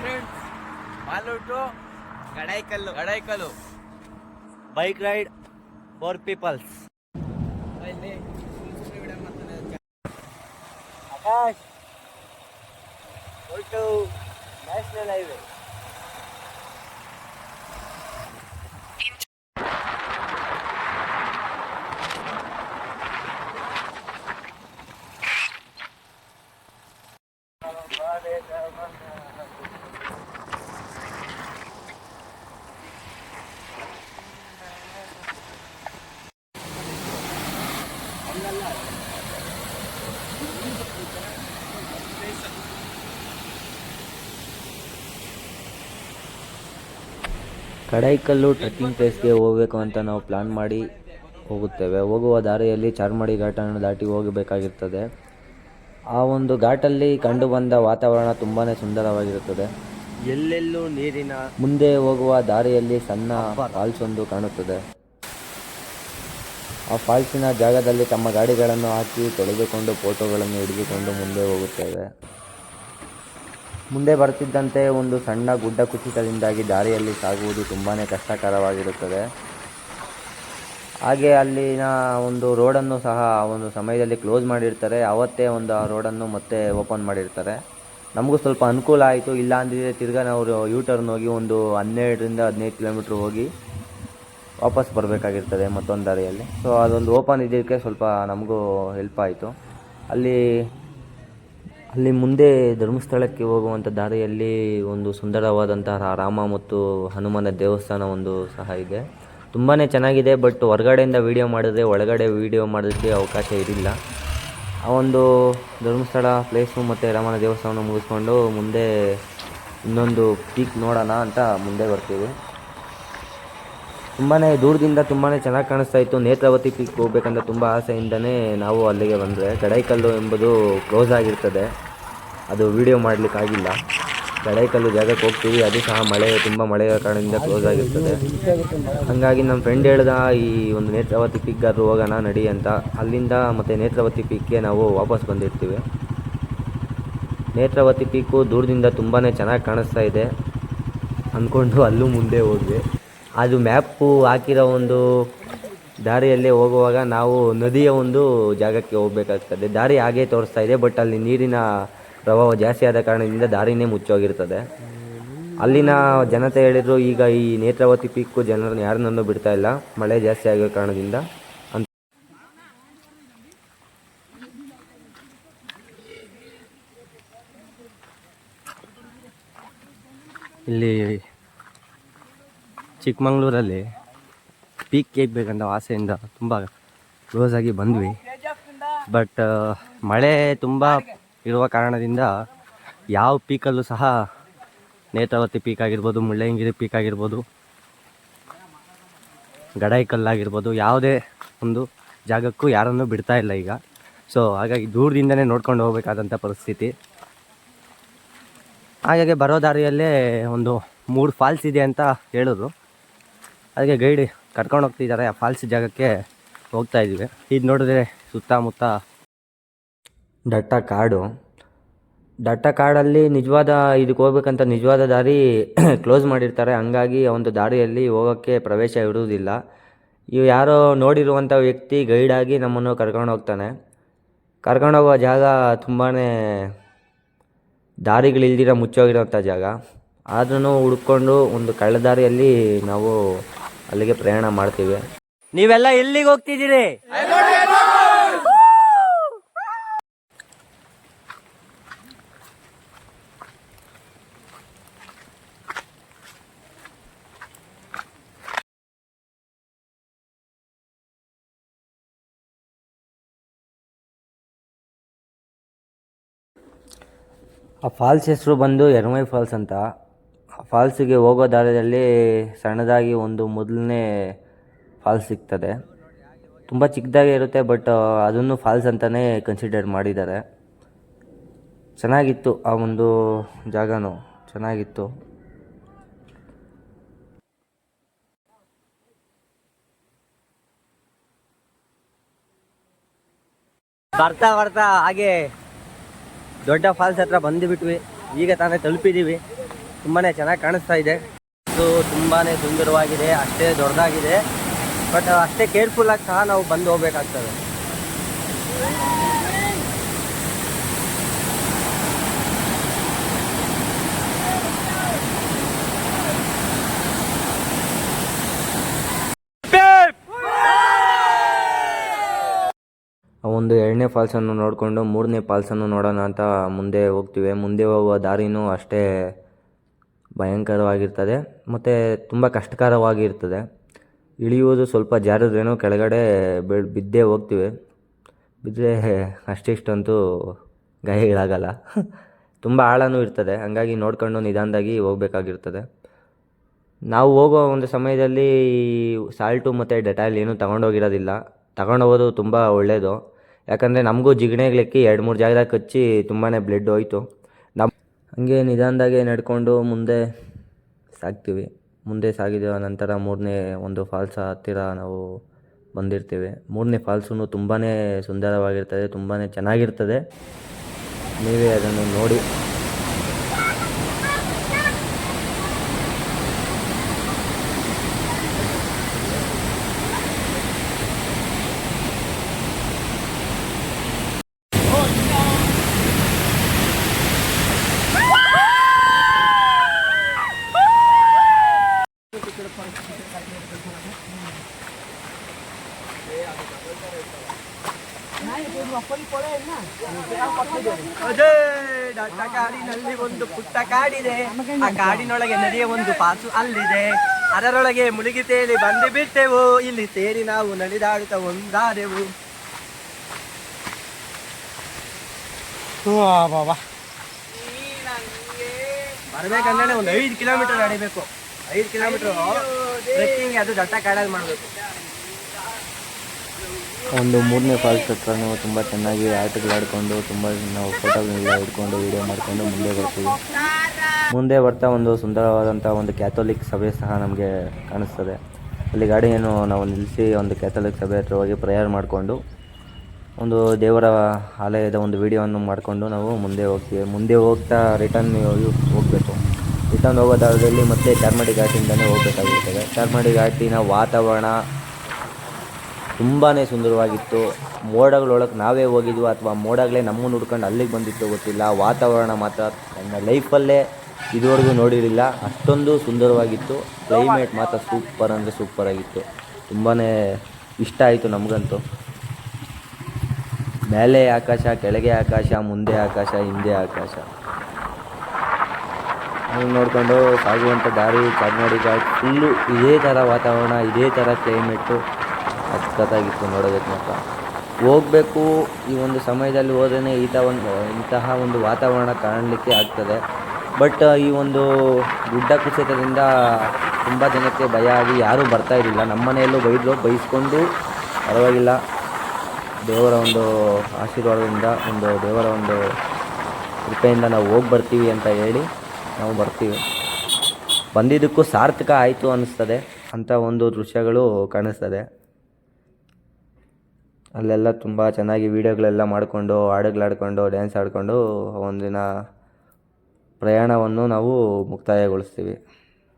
Friends మాలూటు Gadaikallu Gadaikallu bike ride for peoples Akash national highway Kadaikallu trekking ಪ್ಲೇಸ್ಗೆ ಹೋಗಬೇಕು ಅಂತ ನಾವು ಪ್ಲಾನ್ ಮಾಡಿ ಹೋಗುತ್ತೇವೆ. ಹೋಗುವ ದಾರಿಯಲ್ಲಿ ಚಾರ್ಮಾಡಿ ಘಾಟನ್ನು ದಾಟಿ ಹೋಗಬೇಕಾಗಿರ್ತದೆ. ಆ ಒಂದು ಘಾಟಲ್ಲಿ ಕಂಡುಬಂದ ವಾತಾವರಣ ತುಂಬಾ ಸುಂದರವಾಗಿರುತ್ತದೆ. ಎಲ್ಲೆಲ್ಲೂ ನೀರಿನ ಮುಂದೆ ಹೋಗುವ ದಾರಿಯಲ್ಲಿ ಸಣ್ಣ ಫಾಲ್ಸ್ ಒಂದು ಕಾಣುತ್ತದೆ. ಆ ಫಾಲ್ಸಿನ ಜಾಗದಲ್ಲಿ ತಮ್ಮ ಗಾಡಿಗಳನ್ನು ಹಾಕಿ ತೊಳೆದುಕೊಂಡು ಫೋಟೋಗಳನ್ನು ಹಿಡಿದುಕೊಂಡು ಮುಂದೆ ಹೋಗುತ್ತೇವೆ. ಮುಂದೆ ಬರ್ತಿದ್ದಂತೆ ಒಂದು ಸಣ್ಣ ಗುಡ್ಡ ಕುಸಿತದಿಂದಾಗಿ ದಾರಿಯಲ್ಲಿ ಸಾಗುವುದು ತುಂಬಾ ಕಷ್ಟಕರವಾಗಿರುತ್ತದೆ. ಹಾಗೆ ಅಲ್ಲಿನ ಒಂದು ರೋಡನ್ನು ಸಹ ಒಂದು ಸಮಯದಲ್ಲಿ ಕ್ಲೋಸ್ ಮಾಡಿರ್ತಾರೆ. ಅವತ್ತೇ ಒಂದು ಆ ರೋಡನ್ನು ಮತ್ತೆ ಓಪನ್ ಮಾಡಿರ್ತಾರೆ. ನಮಗೂ ಸ್ವಲ್ಪ ಅನುಕೂಲ ಆಯಿತು. ಇಲ್ಲ ಅಂದಿದ್ರೆ ತಿರ್ಗಾ ನಾವು ಯೂ ಟರ್ನ್ ಹೋಗಿ ಒಂದು ಹನ್ನೆರಡರಿಂದ ಹದಿನೈದು ಕಿಲೋಮೀಟ್ರ್ ಹೋಗಿ ವಾಪಸ್ ಬರಬೇಕಾಗಿರ್ತದೆ ಮತ್ತೊಂದು ದಾರಿಯಲ್ಲಿ. ಸೊ ಅದೊಂದು ಓಪನ್ ಇದ್ದಕ್ಕೆ ಸ್ವಲ್ಪ ನಮಗೂ ಹೆಲ್ಪ್ ಆಯಿತು. ಅಲ್ಲಿ ಅಲ್ಲಿ ಮುಂದೆ ಧರ್ಮಸ್ಥಳಕ್ಕೆ ಹೋಗುವಂಥ ದಾರಿಯಲ್ಲಿ ಒಂದು ಸುಂದರವಾದಂತಹ ರಾಮ ಮತ್ತು ಹನುಮಾನ ದೇವಸ್ಥಾನ ಒಂದು ಸಹ ಇದೆ. ತುಂಬಾ ಚೆನ್ನಾಗಿದೆ, ಬಟ್ ಹೊರಗಡೆಯಿಂದ ವೀಡಿಯೋ ಮಾಡಿದ್ರೆ, ಒಳಗಡೆ ವೀಡಿಯೋ ಮಾಡೋದಕ್ಕೆ ಅವಕಾಶ ಇರಲಿಲ್ಲ ಆ ಒಂದು ಧರ್ಮಸ್ಥಳ ಪ್ಲೇಸು ಮತ್ತು ರಾಮನ ದೇವಸ್ಥಾನ ಮುಗಿಸ್ಕೊಂಡು ಮುಂದೆ ಇನ್ನೊಂದು ಪೀಕ್ ನೋಡೋಣ ಅಂತ ಮುಂದೆ ಬರ್ತೀವಿ. ತುಂಬಾ ದೂರದಿಂದ ತುಂಬಾ ಚೆನ್ನಾಗಿ ಕಾಣಿಸ್ತಾ ಇತ್ತು. ನೇತ್ರಾವತಿ ಪೀಕ್ ಹೋಗ್ಬೇಕಂತ ತುಂಬ ಆಸೆಯಿಂದನೇ ನಾವು ಅಲ್ಲಿಗೆ ಬಂದರೆ. ಕಡೈಕಲ್ಲು ಎಂಬುದು ಕ್ಲೋಸ್ ಆಗಿರ್ತದೆ. ಅದು ವಿಡಿಯೋ ಮಾಡಲಿಕ್ಕಾಗಿಲ್ಲ. ಗಡೈಕಲ್ಲು ಜಾಗಕ್ಕೆ ಹೋಗ್ತೀವಿ. ಅದು ಸಹ ಮಳೆ, ತುಂಬ ಮಳೆಯ ಕಾರಣದಿಂದ ಕ್ಲೋಸ್ ಆಗಿರ್ತದೆ. ಹಾಗಾಗಿ ನಮ್ಮ ಫ್ರೆಂಡ್ ಹೇಳ್ದ, ಈ ಒಂದು ನೇತ್ರಾವತಿ ಪೀಕ್ಗಾದ್ರೂ ಹೋಗೋಣ, ನಡಿ ಅಂತ. ಅಲ್ಲಿಂದ ಮತ್ತು ನೇತ್ರಾವತಿ ಪೀಕ್ಗೆ ನಾವು ವಾಪಸ್ ಬಂದಿರ್ತೀವಿ. ನೇತ್ರಾವತಿ ಪೀಕು ದೂರದಿಂದ ತುಂಬಾ ಚೆನ್ನಾಗಿ ಕಾಣಿಸ್ತಾ ಇದೆ. ಅಂದ್ಕೊಂಡು ಅಲ್ಲೂ ಮುಂದೆ ಹೋದ್ವಿ. ಅದು ಮ್ಯಾಪು ಹಾಕಿರೋ ಒಂದು ದಾರಿಯಲ್ಲೇ ಹೋಗುವಾಗ ನಾವು ನದಿಯ ಒಂದು ಜಾಗಕ್ಕೆ ಹೋಗಬೇಕಾಗ್ತದೆ. ದಾರಿ ಹಾಗೇ ತೋರಿಸ್ತಾ ಇದೆ, ಬಟ್ ಅಲ್ಲಿ ನೀರಿನ ಪ್ರಭಾವ ಜಾಸ್ತಿ ಆದ ಕಾರಣದಿಂದ ದಾರಿನೇ ಮುಚ್ಚೋಗಿರ್ತದೆ. ಅಲ್ಲಿನ ಜನತೆ ಹೇಳಿದ್ರು, ಈಗ ಈ ನೇತ್ರಾವತಿ ಪೀಕು ಜನರನ್ನು ಯಾರನ್ನೂ ಬಿಡ್ತಾ ಇಲ್ಲ, ಮಳೆ ಜಾಸ್ತಿ ಆಗಿರೋ ಕಾರಣದಿಂದ ಅಂತ. ಇಲ್ಲಿ ಚಿಕ್ಕಮಂಗ್ಳೂರಲ್ಲಿ ಪೀಕ್ ಕೇಕ್ ಬೇಕಂತ ಆಸೆಯಿಂದ ತುಂಬ ಕ್ಲೋಸ್ ಆಗಿ ಬಂದ್ವಿ. ಬಟ್ ಮಳೆ ತುಂಬ ಇರುವ ಕಾರಣದಿಂದ ಯಾವ ಪೀಕಲ್ಲೂ ಸಹ ನೇತ್ರಾವತಿ ಪೀಕ್ ಆಗಿರ್ಬೋದು, ಮುಳ್ಳಯ್ಯನಗಿರಿ ಪೀಕ್ ಆಗಿರ್ಬೋದು ಗಡಾಯಿಕಲ್ಲಾಗಿರ್ಬೋದು ಯಾವುದೇ ಒಂದು ಜಾಗಕ್ಕೂ ಯಾರನ್ನೂ ಬಿಡ್ತಾ ಇಲ್ಲ ಈಗ. ಸೊ ಹಾಗಾಗಿ ದೂರದಿಂದನೇ ನೋಡ್ಕೊಂಡು ಹೋಗಬೇಕಾದಂಥ ಪರಿಸ್ಥಿತಿ. ಹಾಗಾಗಿ ಬರೋ ದಾರಿಯಲ್ಲೇ ಒಂದು ಮೂರು ಫಾಲ್ಸ್ ಇದೆ ಅಂತ ಹೇಳಿದ್ರು ಅದಕ್ಕೆ ಗೈಡ್ ಕರ್ಕೊಂಡು ಹೋಗ್ತಿದ್ದಾರೆ. ಆ ಫಾಲ್ಸ್ ಜಾಗಕ್ಕೆ ಹೋಗ್ತಾ ಇದ್ದೀವಿ. ಇದು ನೋಡಿದ್ರೆ ಸುತ್ತಮುತ್ತ ದಟ್ಟ ಕಾಡು. ದಟ್ಟ ಕಾಡಲ್ಲಿ ನಿಜವಾದ ಇದಕ್ಕೆ ಹೋಗ್ಬೇಕಂತ ನಿಜವಾದ ದಾರಿ ಕ್ಲೋಸ್ ಮಾಡಿರ್ತಾರೆ. ಹಂಗಾಗಿ ಒಂದು ದಾರಿಯಲ್ಲಿ ಹೋಗೋಕ್ಕೆ ಪ್ರವೇಶ ಇರುವುದಿಲ್ಲ ಇವು ಯಾರೋ ನೋಡಿರುವಂಥ ವ್ಯಕ್ತಿ ಗೈಡಾಗಿ ನಮ್ಮನ್ನು ಕರ್ಕೊಂಡು ಹೋಗ್ತಾನೆ. ಕರ್ಕೊಂಡು ಹೋಗುವ ಜಾಗ ತುಂಬಾ ದಾರಿಗಳಿಲ್ದಿರ ಮುಚ್ಚೋಗಿರೋಂಥ ಜಾಗ. ಆದ್ರೂ ಹುಡ್ಕೊಂಡು ಒಂದು ಕಳ್ಳ ದಾರಿಯಲ್ಲಿ ನಾವು ಅಲ್ಲಿಗೆ ಪ್ರಯಾಣ ಮಾಡ್ತೀವಿ. ನೀವೆಲ್ಲ ಎಲ್ಲಿಗೆ ಹೋಗ್ತಿದ್ದೀರಿ? ಆ ಫಾಲ್ಸ್ ಹೆಸರು ಬಂದು ಎರ್ಮೈ ಫಾಲ್ಸ್ ಅಂತ. ಫಾಲ್ಸಿಗೆ ಹೋಗೋ ದಾರಿಯಲ್ಲಿ ಸಣ್ಣದಾಗಿ ಒಂದು ಮೊದಲನೇ ಫಾಲ್ಸ್ ಸಿಗ್ತದೆ. ತುಂಬ ಚಿಕ್ಕದಾಗೇ ಇರುತ್ತೆ, ಬಟ್ ಅದನ್ನು ಫಾಲ್ಸ್ ಅಂತಲೇ ಕನ್ಸಿಡರ್ ಮಾಡಿದ್ದಾರೆ. ಚೆನ್ನಾಗಿತ್ತು ಆ ಒಂದು ಜಾಗನೂ, ಚೆನ್ನಾಗಿತ್ತು. ಬರ್ತಾ ಬರ್ತಾ ಹಾಗೆ ದೊಡ್ಡ ಫಾಲ್ಸ್ ಹತ್ರ ಬಂದುಬಿಟ್ವಿ ಈಗ ತಾನೇ ತಲುಪಿದ್ದೀವಿ ತುಂಬಾ ಚೆನ್ನಾಗಿ ಕಾಣಿಸ್ತಾ ಇದೆ. ಇದು ತುಂಬಾ ಸುಂದರವಾಗಿದೆ, ಅಷ್ಟೇ ದೊಡ್ಡದಾಗಿದೆ. ಬಟ್ ಅಷ್ಟೇ ಕೇರ್ಫುಲ್ಲಾಗಿ ಸಹ ನಾವು ಬಂದು ಹೋಗ್ಬೇಕಾಗ್ತದೆ. ಒಂದು ಎರಡನೇ ಫಾಲ್ಸನ್ನು ನೋಡಿಕೊಂಡು ಮೂರನೇ ಫಾಲ್ಸನ್ನು ನೋಡೋಣ ಅಂತ ಮುಂದೆ ಹೋಗ್ತೀವಿ. ಮುಂದೆ ಹೋಗುವ ದಾರಿನೂ ಅಷ್ಟೇ ಭಯಂಕರವಾಗಿರ್ತದೆ. ಮತ್ತು ತುಂಬ ಕಷ್ಟಕರವಾಗಿರ್ತದೆ. ಇಳಿಯುವುದು ಸ್ವಲ್ಪ ಜಾರಿದ್ರೇನೋ ಕೆಳಗಡೆ ಬೀಳ್, ಬಿದ್ದೇ ಹೋಗ್ತೀವಿ. ಬಿದ್ದರೆ ಅಷ್ಟಿಷ್ಟಂತೂ ಗಾಯಗಳಾಗಲ್ಲ ತುಂಬ ಆಳನೂ ಇರ್ತದೆ. ಹಾಗಾಗಿ ನೋಡ್ಕೊಂಡು ನಿಧಾನದಾಗಿ ಹೋಗಬೇಕಾಗಿರ್ತದೆ. ನಾವು ಹೋಗೋ ಒಂದು ಸಮಯದಲ್ಲಿ ಸಾಲ್ಟು ಮತ್ತು ಡೆಟಾಲ್ ಏನೂ ತಗೊಂಡೋಗಿರೋದಿಲ್ಲ. ತಗೊಂಡೋಗೋದು ತುಂಬ ಒಳ್ಳೆಯದು ಯಾಕಂದರೆ ನಮಗೂ ಜಿಗಣೆಗ್ಲಿಕ್ಕಿ ಎರಡು ಮೂರು ಜಾಗದಾಗ ಕಚ್ಚಿ ತುಂಬಾ ಬ್ಲಡ್ ಹೋಯಿತು. ನಮ್ಮ ಹಾಗೆ ನಿಧಾನದಾಗೆ ನಡ್ಕೊಂಡು ಮುಂದೆ ಸಾಗ್ತೀವಿ. ಮುಂದೆ ಸಾಗಿದ ನಂತರ ಮೂರನೇ ಒಂದು ಫಾಲ್ಸ್ ಹತ್ತಿರ ನಾವು ಬಂದಿರ್ತೀವಿ. ಮೂರನೇ ಫಾಲ್ಸೂ ತುಂಬಾ ಸುಂದರವಾಗಿರ್ತದೆ ತುಂಬಾ ಚೆನ್ನಾಗಿರ್ತದೆ. ನೀವೇ ಅದನ್ನು ನೋಡಿ. ದಟ್ಟ ಕಾಡಿನಲ್ಲಿ ಒಂದು ಪುಟ್ಟ ಕಾಡಿದೆ. ಆ ಕಾಡಿನೊಳಗೆ ನದಿಯ ಒಂದು ಪಾಸು ಅಲ್ಲಿದೆ. ಅದರೊಳಗೆ ಮುಳುಗಿ ತೇಲಿ ಬಂದು ಬಿಟ್ಟೆವು. ಇಲ್ಲಿ ಸೇರಿ ನಾವು ನಡೆದಾಡುತ್ತಾ ಒಂದಾದೆವು. ಬರ್ಬೇಕಂದ್ರೆ ಒಂದು ಐದು ಕಿಲೋಮೀಟರ್ ನಡಿಬೇಕು. ಐದು ಕಿಲೋಮೀಟರ್ ಟ್ರೆಕ್ಕಿಂಗ್ ಅದು ದಟ್ಟ ಕಾಡಲ್ಲಿ ಮಾಡಬೇಕು. ಒಂದು ಮೂರನೇ ಫಾಲ್ಸ್ ನಾವು ತುಂಬ ಚೆನ್ನಾಗಿ ಆಟಗಳಾಡಿಕೊಂಡು ತುಂಬ ನಾವು ಫೋಟೋಗಳನ್ನೆಲ್ಲ ಹಿಡ್ಕೊಂಡು ವೀಡಿಯೋ ಮಾಡಿಕೊಂಡು ಮುಂದೆ ಬರ್ತೀವಿ. ಮುಂದೆ ಬರ್ತಾ ಒಂದು ಸುಂದರವಾದಂಥ ಒಂದು ಕ್ಯಾಥೋಲಿಕ್ ಸಭೆ ಸಹ ನಮಗೆ ಕಾಣಿಸ್ತದೆ. ಅಲ್ಲಿ ಗಾಡಿಯನ್ನು ನಾವು ನಿಲ್ಲಿಸಿ ಒಂದು ಕ್ಯಾಥೋಲಿಕ್ ಸಭೆ ಹತ್ರ ಹೋಗಿ ಪ್ರೇಯರ್ ಮಾಡಿಕೊಂಡು, ಒಂದು ದೇವರ ಆಲಯದ ಒಂದು ವಿಡಿಯೋವನ್ನು ಮಾಡಿಕೊಂಡು ನಾವು ಮುಂದೆ ಹೋಗ್ತೀವಿ. ಮುಂದೆ ಹೋಗ್ತಾ ರಿಟರ್ನ್ ಹೋಗಬೇಕು. ರಿಟರ್ನ್ ಹೋಗೋ ದಾರದಲ್ಲಿ ಮತ್ತೆ ಚಾರ್ಮಡಿ ಘಾಟಿಯಿಂದಲೇ ಹೋಗಬೇಕಾಗಿರ್ತದೆ. ಚಾರ್ಮಡಿ ಘಾಟಿನ ವಾತಾವರಣ ತುಂಬಾ ಸುಂದರವಾಗಿತ್ತು. ಮೋಡಗಳೊಳಗೆ ನಾವೇ ಹೋಗಿದ್ವು ಅಥವಾ ಮೋಡಗಳೇ ನಮ್ಮನ್ನು ಹುಡ್ಕೊಂಡು ಅಲ್ಲಿಗೆ ಬಂದಿತ್ತು ಗೊತ್ತಿಲ್ಲ. ವಾತಾವರಣ ಮಾತ್ರ ನನ್ನ ಲೈಫಲ್ಲೇ ಇದುವರೆಗೂ ನೋಡಿರಲಿಲ್ಲ. ಅಷ್ಟೊಂದು ಸುಂದರವಾಗಿತ್ತು. ಕ್ಲೈಮೇಟ್ ಮಾತ್ರ ಸೂಪರ್ ಅಂದರೆ ಸೂಪರ್ ಆಗಿತ್ತು. ತುಂಬಾ ಇಷ್ಟ ಆಯಿತು ನಮಗಂತೂ. ಮೇಲೆ ಆಕಾಶ, ಕೆಳಗೆ ಆಕಾಶ, ಮುಂದೆ ಆಕಾಶ, ಹಿಂದೆ ಆಕಾಶ. ಹಂಗೆ ನೋಡಿಕೊಂಡು ಸಾಗುವಂಥ ದಾರಿ ಘಾಟ್ ಫುಲ್ಲು ಇದೇ ಥರ ವಾತಾವರಣ, ಇದೇ ಥರ ಕ್ಲೈಮೇಟು ಸಖತ್ತಾಗಿತ್ತು ನೋಡೋದಕ್ಕೆ ಮಾತ್ರ. ಹೋಗಬೇಕು, ಈ ಒಂದು ಸಮಯದಲ್ಲಿ ಹೋದ್ರೇ ಈತ ಒಂದು, ಇಂತಹ ಒಂದು ವಾತಾವರಣ ಕಾಣಲಿಕ್ಕೆ ಆಗ್ತದೆ. ಬಟ್, ಈ ಒಂದು ಗುಡ್ಡ ಕುಸಿತದಿಂದ ತುಂಬ ಜನಕ್ಕೆ ಭಯ ಆಗಿ ಯಾರೂ ಬರ್ತಾ ಇರಲಿಲ್ಲ. ನಮ್ಮ ಮನೆಯಲ್ಲೂ ಬೈದ್ರು, ಬೈಸ್ಕೊಂಡು ಪರವಾಗಿಲ್ಲ. ದೇವರ ಒಂದು ಆಶೀರ್ವಾದದಿಂದ, ಒಂದು ದೇವರ ಒಂದು ಕೃಪೆಯಿಂದ ನಾವು ಹೋಗಿ ಬರ್ತೀವಿ ಅಂತ ಹೇಳಿ ನಾವು ಬರ್ತೀವಿ. ಬಂದಿದ್ದಕ್ಕೂ ಸಾರ್ಥಕ ಆಯಿತು ಅನ್ನಿಸ್ತದೆ ಅಂಥ ಒಂದು ದೃಶ್ಯಗಳು ಕಾಣಿಸ್ತದೆ. ಅಲ್ಲೆಲ್ಲ ತುಂಬ ಚೆನ್ನಾಗಿ ವೀಡಿಯೋಗಳೆಲ್ಲ ಮಾಡಿಕೊಂಡು, ಹಾಡುಗಳಾಡ್ಕೊಂಡು ಡ್ಯಾನ್ಸ್ ಆಡಿಕೊಂಡು ಒಂದಿನ ಪ್ರಯಾಣವನ್ನು ನಾವು ಮುಕ್ತಾಯಗೊಳಿಸ್ತೀವಿ.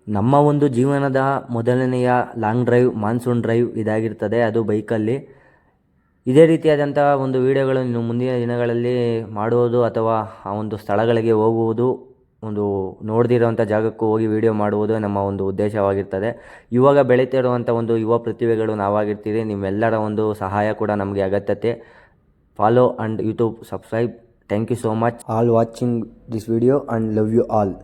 ನಮ್ಮ ಒಂದು ಜೀವನದ ಮೊದಲನೆಯ ಲಾಂಗ್ ಡ್ರೈವ್ ಮಾನ್ಸೂನ್ ಡ್ರೈವ್ ಇದಾಗಿರ್ತದೆ. ಅದು ಬೈಕಲ್ಲಿ ಇದೇ ರೀತಿಯಾದಂಥ ಒಂದು ವಿಡಿಯೋಗಳನ್ನು ಮುಂದಿನ ದಿನಗಳಲ್ಲಿ ಮಾಡುವುದು ಅಥವಾ ಆ ಒಂದು ಸ್ಥಳಗಳಿಗೆ ಹೋಗುವುದು ಒಂದು ನೋಡ್ದಿರೋವಂಥ ಜಾಗಕ್ಕೂ ಹೋಗಿ ವೀಡಿಯೋ ಮಾಡುವುದು ನಮ್ಮ ಒಂದು ಉದ್ದೇಶವಾಗಿರ್ತದೆ. ಇವಾಗ ಬೆಳೀತಿರುವಂಥ ಒಂದು ಯುವ ಪ್ರತಿಭೆಗಳು ನಾವಾಗಿರ್ತೀವಿ ನಿಮ್ಮೆಲ್ಲರ ಒಂದು ಸಹಾಯ ಕೂಡ ನಮಗೆ ಅಗತ್ಯತೆ. Follow and YouTube subscribe thank you so much all watching this video and love you all